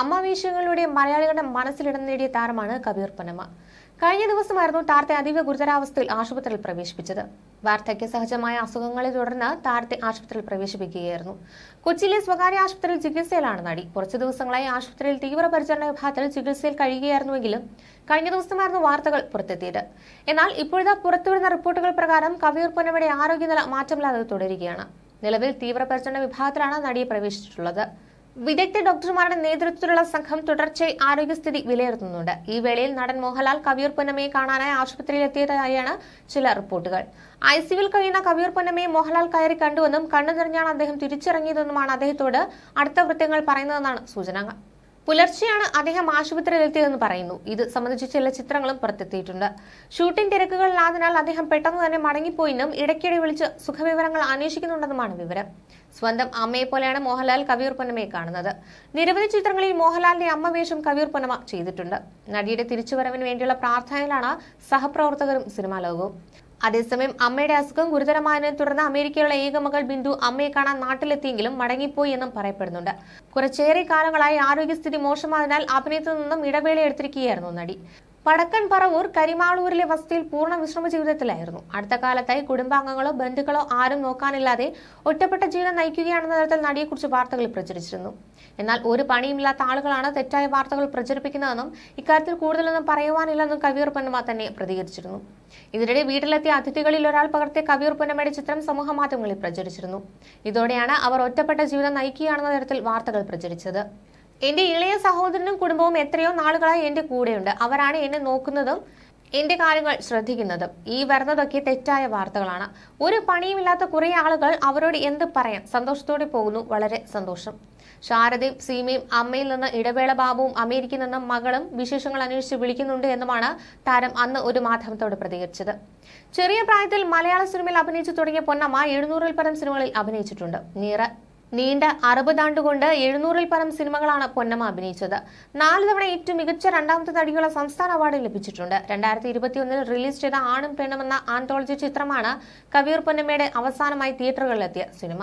അമ്മാവേശങ്ങളിലൂടെ മലയാളികളുടെ മനസ്സിലിടം നേടിയ താരമാണ് കബീർ പനമ കഴിഞ്ഞ ദിവസമായിരുന്നു താരത്തെ അതീവ ഗുരുതരാവസ്ഥയിൽ ആശുപത്രിയിൽ പ്രവേശിപ്പിച്ചത്. വാർദ്ധക്യ സഹജമായ അസുഖങ്ങളെ തുടർന്ന് താരത്തെ ആശുപത്രിയിൽ പ്രവേശിപ്പിക്കുകയായിരുന്നു. കൊച്ചിയിലെ സ്വകാര്യ ആശുപത്രിയിൽ ചികിത്സയിലാണ് നടി. കുറച്ചു ദിവസങ്ങളായി ആശുപത്രിയിൽ തീവ്രപരിചരണ വിഭാഗത്തിൽ ചികിത്സയിൽ കഴിയുകയായിരുന്നുവെങ്കിലും കഴിഞ്ഞ ദിവസമായിരുന്നു വാർത്തകൾ പുറത്തെത്തിയത്. എന്നാൽ ഇപ്പോഴത്തെ പുറത്തുവരുന്ന റിപ്പോർട്ടുകൾ പ്രകാരം കവിയൂർ പൊന്നമയുടെ ആരോഗ്യനില മാറ്റമില്ലാതെ തുടരുകയാണ്. നിലവിൽ തീവ്രപരിചരണ വിഭാഗത്തിലാണ് നടിയെ പ്രവേശിച്ചിട്ടുള്ളത്. വിദഗ്ധ ഡോക്ടർമാരുടെ നേതൃത്വത്തിലുള്ള സംഘം തുടർച്ചയായി ആരോഗ്യസ്ഥിതി വിലയിരുത്തുന്നുണ്ട്. ഈ വേളയിൽ നടൻ മോഹൻലാൽ കവിയൂർ പൊന്നമ്മയെ കാണാനായി ആശുപത്രിയിൽ എത്തിയതായാണ് ചില റിപ്പോർട്ടുകൾ. ഐ സിയുവിൽ കഴിയുന്ന കവിയൂർ പൊന്നമ്മയെ മോഹൻലാൽ കയറി കണ്ടുവെന്നും കണ്ണു നിറഞ്ഞാണ് അദ്ദേഹം തിരിച്ചിറങ്ങിയതെന്നുമാണ് അദ്ദേഹത്തോട് അടുത്ത വൃത്തങ്ങൾ പറയുന്നതെന്നാണ് സൂചനകൾ. പുലർച്ചെയാണ് അദ്ദേഹം ആശുപത്രിയിലെത്തിയതെന്ന് പറയുന്നു. ഇത് സംബന്ധിച്ച് ചില ചിത്രങ്ങളും പുറത്തെത്തിയിട്ടുണ്ട്. ഷൂട്ടിംഗ് തിരക്കുകളിലായതിനാൽ അദ്ദേഹം പെട്ടെന്ന് തന്നെ മടങ്ങിപ്പോയിന്നും ഇടയ്ക്കിടെ വിളിച്ച് സുഖവിവരങ്ങൾ അന്വേഷിക്കുന്നുണ്ടെന്നുമാണ് വിവരം. സ്വന്തം അമ്മയെ പോലെയാണ് മോഹൻലാൽ കവിയൂർ പൊന്നമയെ കാണുന്നത്. നിരവധി ചിത്രങ്ങളിൽ മോഹൻലാലിന്റെ അമ്മ വേഷം കവിയൂർ പൊന്നമ ചെയ്തിട്ടുണ്ട്. നടിയുടെ തിരിച്ചുവരവിന് വേണ്ടിയുള്ള പ്രാർത്ഥനയിലാണ് സഹപ്രവർത്തകരും സിനിമാ ലോകവും. അതേസമയം അമ്മയുടെ അസുഖം ഗുരുതരമായതിനെ തുടർന്ന് അമേരിക്കയിലുള്ള ഏക മകൾ ബിന്ദു അമ്മയെ കാണാൻ നാട്ടിലെത്തിയെങ്കിലും മടങ്ങിപ്പോയി എന്നും പറയപ്പെടുന്നുണ്ട്. കുറച്ചേറെ കാലങ്ങളായി ആരോഗ്യസ്ഥിതി മോശമായതിനാൽ അഭിനയത്തിൽ നിന്നും ഇടവേള എടുത്തിരിക്കുകയായിരുന്നു നടി. വടക്കൻ പറവൂർ കരിമാളൂരിലെ വസതിയിൽ പൂർണ വിശ്രമ ജീവിതത്തിലായിരുന്നു. അടുത്ത കാലത്തായി കുടുംബാംഗങ്ങളോ ബന്ധുക്കളോ ആരും നോക്കാനില്ലാതെ ഒറ്റപ്പെട്ട ജീവിതം നയിക്കുകയാണെന്ന തരത്തിൽ നടിയെക്കുറിച്ച് വാർത്തകൾ പ്രചരിച്ചിരുന്നു. എന്നാൽ ഒരു പണിയുമില്ലാത്ത ആളുകളാണ് തെറ്റായ വാർത്തകൾ പ്രചരിപ്പിക്കുന്നതെന്നും ഇക്കാര്യത്തിൽ കൂടുതലൊന്നും പറയുവാനില്ലെന്നും കവിയൂർ പൊന്നമ്മ തന്നെ പ്രതികരിച്ചിരുന്നു. ഇതിനിടെ വീട്ടിലെത്തിയ അതിഥികളിൽ ഒരാൾ പകർത്തിയ കവിയൂർ പൊന്നമ്മയുടെ ചിത്രം സമൂഹ മാധ്യമങ്ങളിൽ പ്രചരിച്ചിരുന്നു. ഇതോടെയാണ് അവർ ഒറ്റപ്പെട്ട ജീവിതം നയിക്കുകയാണെന്ന തരത്തിൽ വാർത്തകൾ പ്രചരിച്ചത്. എന്റെ ഇളയ സഹോദരനും കുടുംബവും എത്രയോ നാളുകളായി എന്റെ കൂടെയുണ്ട്. അവരാണ് എന്നെ നോക്കുന്നതും എന്റെ കാര്യങ്ങൾ ശ്രദ്ധിക്കുന്നതും. ഈ വരുന്നതൊക്കെ തെറ്റായ വാർത്തകളാണ്. ഒരു പണിയുമില്ലാത്ത കുറെ ആളുകൾ അവരോട് എന്ത് പറയാൻ സന്തോഷത്തോടെ പോകുന്നു. വളരെ സന്തോഷം. ശാരദയും സീമയും അമ്മയിൽ നിന്ന് ഇടവേള ബാബുവും അമേരിക്കയിൽ നിന്ന് മകളും വിശേഷങ്ങൾ അന്വേഷിച്ച് വിളിക്കുന്നുണ്ട് എന്നുമാണ് താരം അന്ന് ഒരു മാധ്യമത്തോട് പ്രതികരിച്ചത്. ചെറിയ പ്രായത്തിൽ മലയാള സിനിമയിൽ അഭിനയിച്ചു തുടങ്ങിയ പൊന്നമ്മ എഴുന്നൂറിൽ പരം സിനിമകളിൽ അഭിനയിച്ചിട്ടുണ്ട്. നീറ നീണ്ട അറുപതാണ്ടുകൊണ്ട് എഴുന്നൂറിൽ പരം സിനിമകളാണ് പൊന്നമ്മ അഭിനയിച്ചത്. നാല് തവണ ഏറ്റവും മികച്ച രണ്ടാമത്തെ നടിക്കുള്ള സംസ്ഥാന അവാർഡ് ലഭിച്ചിട്ടുണ്ട്. രണ്ടായിരത്തി ഇരുപത്തിയൊന്നിൽ റിലീസ് ചെയ്ത ആണും പെണ്ണുമെന്ന ആന്തോളജി ചിത്രമാണ് കവിയൂർ പൊന്നമ്മയുടെ അവസാനമായി തിയേറ്ററുകളിലെത്തിയ സിനിമ.